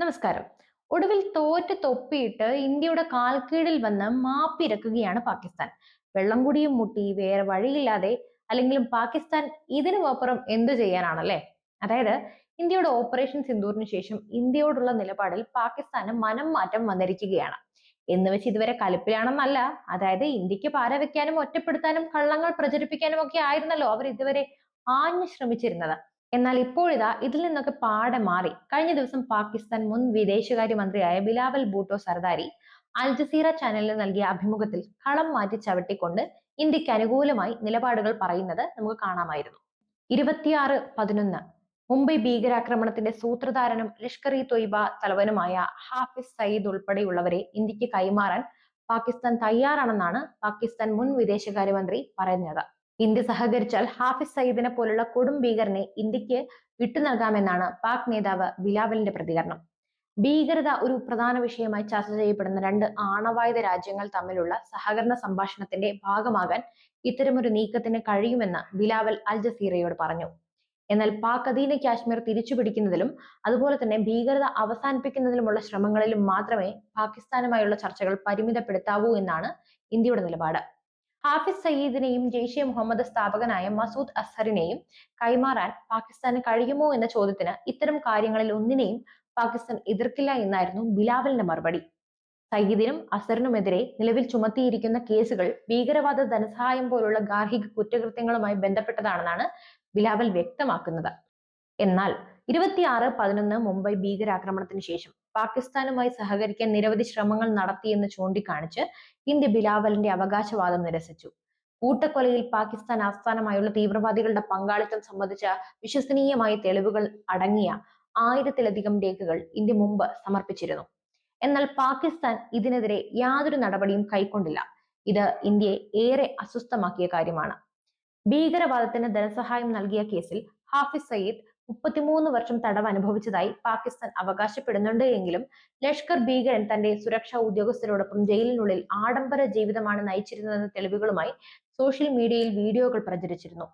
നമസ്കാരം. ഒടുവിൽ തോറ്റ് തൊപ്പിയിട്ട് ഇന്ത്യയുടെ കാൽക്കീഴിൽ വന്ന് മാപ്പിരക്കുകയാണ് പാകിസ്ഥാൻ. വെള്ളം കുടിയും മുട്ടി വേറെ വഴിയില്ലാതെ അല്ലെങ്കിലും പാകിസ്ഥാൻ ഇതിനുമപ്പുറം എന്തു ചെയ്യാനാണല്ലേ? അതായത് ഇന്ത്യയുടെ ഓപ്പറേഷൻ സിന്ദൂറിന് ശേഷം ഇന്ത്യയോടുള്ള നിലപാടിൽ പാകിസ്ഥാന് മനം മാറ്റം വന്നിരിക്കുകയാണ്. എന്ന് വെച്ച് ഇതുവരെ കലിപ്പിലാണെന്നല്ല അതായത് ഇന്ത്യയ്ക്ക് പാര വെക്കാനും ഒറ്റപ്പെടുത്താനും കള്ളങ്ങൾ പ്രചരിപ്പിക്കാനും ഒക്കെ ആയിരുന്നല്ലോ അവർ ഇതുവരെ ആഞ്ഞു ശ്രമിച്ചിരുന്നത്. എന്നാൽ ഇപ്പോഴിതാ ഇതിൽ നിന്നൊക്കെ പാടെ മാറി. കഴിഞ്ഞ ദിവസം പാകിസ്ഥാൻ മുൻ വിദേശകാര്യമന്ത്രിയായ ബിലാവൽ ബൂട്ടോ സർദാരി അൽ ജസീറ ചാനലിന് നൽകിയ അഭിമുഖത്തിൽ കളം മാറ്റി ചവിട്ടിക്കൊണ്ട് ഇന്ത്യയ്ക്ക് അനുകൂലമായി നിലപാടുകൾ പറയുന്നത് നമുക്ക് കാണാമായിരുന്നു. ഇരുപത്തിയാറ് പതിനൊന്ന്. മുംബൈ ഭീകരാക്രമണത്തിന്റെ സൂത്രധാരനും ലഷ്കർ ഇ തൊയ്ബ തലവനുമായ ഹാഫിസ് സയ്യിദ് ഉൾപ്പെടെയുള്ളവരെ ഇന്ത്യയ്ക്ക് കൈമാറാൻ പാകിസ്ഥാൻ തയ്യാറാണെന്നാണ് പാകിസ്ഥാൻ മുൻ വിദേശകാര്യമന്ത്രി പറഞ്ഞത് ഇന്ത്യ സഹകരിച്ചാൽ ഹാഫിസ് സയ്യിദിനെ പോലുള്ള കൊടും ഭീകരനെ ഇന്ത്യയ്ക്ക് വിട്ടു നൽകാമെന്നാണ് പാക് നേതാവ് ബിലാവലിന്റെ പ്രതികരണം. ഭീകരത ഒരു പ്രധാന വിഷയമായി ചർച്ച ചെയ്യപ്പെടുന്ന രണ്ട് ആണവായുധ രാജ്യങ്ങൾ തമ്മിലുള്ള സഹകരണ സംഭാഷണത്തിന്റെ ഭാഗമാകാൻ ഇത്തരമൊരു നീക്കത്തിന് കഴിയുമെന്ന് ബിലാവൽ അൽ ജസീറയോട് പറഞ്ഞു. എന്നാൽ പാക് അധീന കാശ്മീർ തിരിച്ചുപിടിക്കുന്നതിലും അതുപോലെ തന്നെ ഭീകരത അവസാനിപ്പിക്കുന്നതിലുമുള്ള ശ്രമങ്ങളിലും മാത്രമേ പാകിസ്ഥാനുമായുള്ള ചർച്ചകൾ പരിമിതപ്പെടുത്താവൂ എന്നാണ് ഇന്ത്യയുടെ നിലപാട്. ഹാഫിസ് സയ്യിദിനെയും ജെയ്ഷെ മുഹമ്മദ് സ്ഥാപകനായ മസൂദ് അസറിനെയും കൈമാറാൻ പാകിസ്ഥാന് കഴിയുമോ എന്ന ചോദ്യത്തിന് ഇത്തരം കാര്യങ്ങളിൽ ഒന്നിനെയും പാകിസ്ഥാൻ എതിർക്കില്ല എന്നായിരുന്നു ബിലാവലിന്റെ മറുപടി. സയ്യിദിനും അസറിനുമെതിരെ നിലവിൽ ചുമത്തിയിരിക്കുന്ന കേസുകൾ ഭീകരവാദ ധനസഹായം പോലുള്ള ഗാർഹിക കുറ്റകൃത്യങ്ങളുമായി ബന്ധപ്പെട്ടതാണെന്നാണ് ബിലാവൽ വ്യക്തമാക്കുന്നത്. എന്നാൽ ഇരുപത്തിയാറ് പതിനൊന്ന് മുംബൈ ഭീകരാക്രമണത്തിന് ശേഷം പാകിസ്ഥാനുമായി സഹകരിക്കാൻ നിരവധി ശ്രമങ്ങൾ നടത്തിയെന്ന് ചൂണ്ടിക്കാണിച്ച് ഇന്ത്യ ബിലാവലിന്റെ അവകാശവാദം നിരസിച്ചു. കൂട്ടക്കൊലയിൽ പാകിസ്ഥാൻ ആസ്ഥാനമായുള്ള തീവ്രവാദികളുടെ പങ്കാളിത്തം സംബന്ധിച്ച വിശ്വസനീയമായ തെളിവുകൾ അടങ്ങിയ ആയിരത്തിലധികം രേഖകൾ ഇന്ത്യ മുമ്പ് സമർപ്പിച്ചിരുന്നു. എന്നാൽ പാകിസ്ഥാൻ ഇതിനെതിരെ യാതൊരു നടപടിയും കൈക്കൊണ്ടില്ല. ഇത് ഇന്ത്യയെ ഏറെ അസ്വസ്ഥമാക്കിയ കാര്യമാണ്. ഭീകരവാദത്തിന് ധനസഹായം നൽകിയ കേസിൽ ഹാഫിസ് സയ്യിദ് മുപ്പത്തിമൂന്ന് വർഷം തടവ് അനുഭവിച്ചതായി പാകിസ്ഥാൻ അവകാശപ്പെടുന്നുണ്ട് എങ്കിലും ലഷ്കർ ഭീകരൻ തന്റെ സുരക്ഷാ ഉദ്യോഗസ്ഥരോടൊപ്പം ജയിലിനുള്ളിൽ ആഡംബര ജീവിതമാണ് നയിച്ചിരുന്നതെന്ന തെളിവുകളുമായി സോഷ്യൽ മീഡിയയിൽ വീഡിയോകൾ പ്രചരിച്ചിരുന്നു.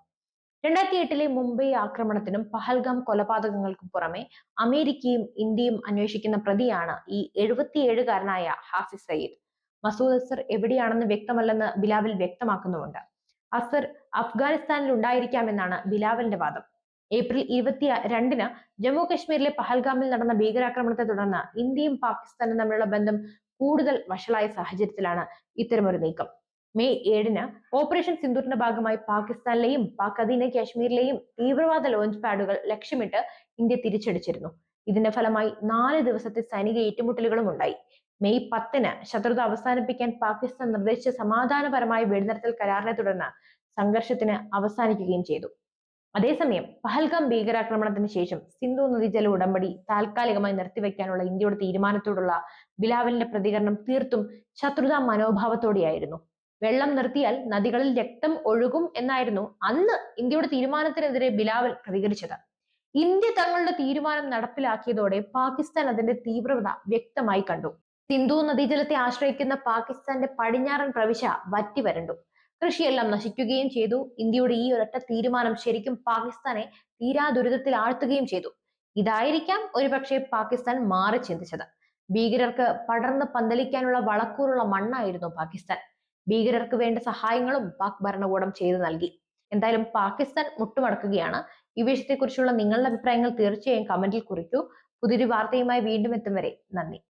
രണ്ടായിരത്തി എട്ടിലെ മുംബൈ ആക്രമണത്തിനും പഹൽഗാം കൊലപാതകങ്ങൾക്കും പുറമെ അമേരിക്കയും ഇന്ത്യയും അന്വേഷിക്കുന്ന പ്രതിയാണ് ഈ എഴുപത്തിയേഴുകാരനായ ഹാഫിസ് സയ്യിദ്. മസൂദ് അസർ എവിടെയാണെന്ന് വ്യക്തമല്ലെന്ന് ബിലാവൽ വ്യക്തമാക്കുന്നുമുണ്ട്. അസർ അഫ്ഗാനിസ്ഥാനിൽ ഉണ്ടായിരിക്കാമെന്നാണ് ബിലാവലിന്റെ വാദം. ഏപ്രിൽ ഇരുപത്തി രണ്ടിന് ജമ്മു കശ്മീരിലെ പഹൽഗാമിൽ നടന്ന ഭീകരാക്രമണത്തെ തുടർന്ന് ഇന്ത്യയും പാകിസ്ഥാനും തമ്മിലുള്ള ബന്ധം കൂടുതൽ വഷളായ സാഹചര്യത്തിലാണ് ഇത്തരമൊരു നീക്കം. മെയ് ഏഴിന് ഓപ്പറേഷൻ സിന്ദൂറിന്റെ ഭാഗമായി പാകിസ്ഥാനിലെയും പാക് അധീന കാശ്മീരിലെയും തീവ്രവാദ ലോഞ്ച് പാഡുകൾ ലക്ഷ്യമിട്ട് ഇന്ത്യ തിരിച്ചടിച്ചിരുന്നു. ഇതിന്റെ ഫലമായി നാല് ദിവസത്തെ സൈനിക ഏറ്റുമുട്ടലുകളും ഉണ്ടായി. മെയ് പത്തിന് ശത്രുത അവസാനിപ്പിക്കാൻ പാകിസ്ഥാൻ നിർദ്ദേശിച്ച സമാധാനപരമായ വെടിനിർത്തൽ കരാറിനെ തുടർന്ന് സംഘർഷത്തിന് അവസാനിക്കുകയും ചെയ്തു. അതേസമയം പഹൽഗാം ഭീകരാക്രമണത്തിന് ശേഷം സിന്ധു നദീജല ഉടമ്പടി താൽക്കാലികമായി നിർത്തിവെക്കാനുള്ള ഇന്ത്യയുടെ തീരുമാനത്തോടുള്ള ബിലാവലിന്റെ പ്രതികരണം തീർത്തും ശത്രുതാ മനോഭാവത്തോടെയായിരുന്നു. വെള്ളം നിർത്തിയാൽ നദികളിൽ രക്തം ഒഴുകും എന്നായിരുന്നു അന്ന് ഇന്ത്യയുടെ തീരുമാനത്തിനെതിരെ ബിലാവൽ പ്രതികരിച്ചത്. ഇന്ത്യ തങ്ങളുടെ തീരുമാനം നടപ്പിലാക്കിയതോടെ പാകിസ്ഥാൻ അതിന്റെ തീവ്രത വ്യക്തമായി കണ്ടു. സിന്ധു നദീജലത്തെ ആശ്രയിക്കുന്ന പാകിസ്ഥാന്റെ പടിഞ്ഞാറൻ പ്രവിശ്യ വറ്റി വരണ്ടു കൃഷിയെല്ലാം നശിക്കുകയും ചെയ്തു. ഇന്ത്യയുടെ ഈ ഒരൊറ്റ തീരുമാനം ശരിക്കും പാകിസ്ഥാനെ തീരാ ദുരിതത്തിൽ ആഴ്ത്തുകയും ചെയ്തു. ഇതായിരിക്കാം ഒരുപക്ഷെ പാകിസ്ഥാൻ മാറി ചിന്തിച്ചത്. ഭീകരർക്ക് പടർന്ന് പന്തലിക്കാനുള്ള വളക്കൂറുള്ള മണ്ണായിരുന്നു പാകിസ്ഥാൻ. ഭീകരർക്ക് വേണ്ട സഹായങ്ങളും പാക് ഭരണകൂടം ചെയ്തു നൽകി. എന്തായാലും പാകിസ്ഥാൻ മുട്ടുമടക്കുകയാണ്. ഈ വിഷയത്തെക്കുറിച്ചുള്ള നിങ്ങളുടെ അഭിപ്രായങ്ങൾ തീർച്ചയായും കമന്റിൽ കുറിക്കൂ. പുതിയൊരു വാർത്തയുമായി വീണ്ടും എത്തും വരെ. നന്ദി.